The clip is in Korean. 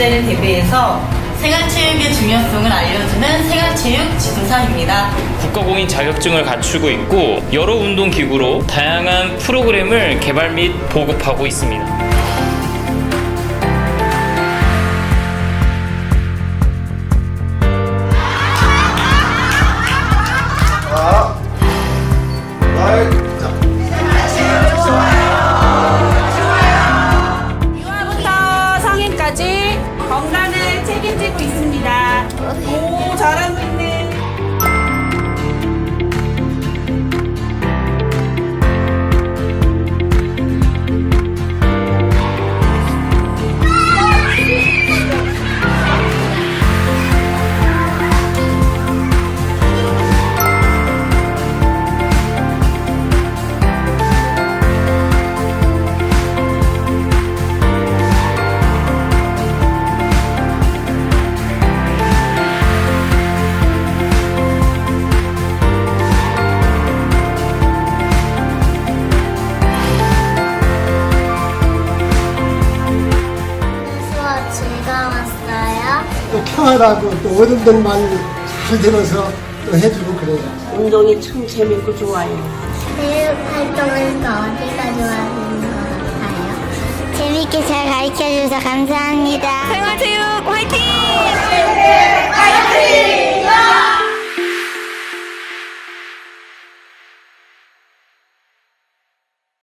시대를 대비해서 생활체육의 중요성을 알려주는 생활체육 지도사입니다. 국가공인 자격증을 갖추고 있고 여러 운동기구로 다양한 프로그램을 개발 및 보급하고 있습니다. 자, 나의 또 평화라고 또 어른들 만 잘 들어서 또 해주고 그래요. 운동이 참 재밌고 좋아요. 체육 활동에서 어디가 좋아하는 것 같아요? 재밌게 잘 가르쳐줘서 감사합니다.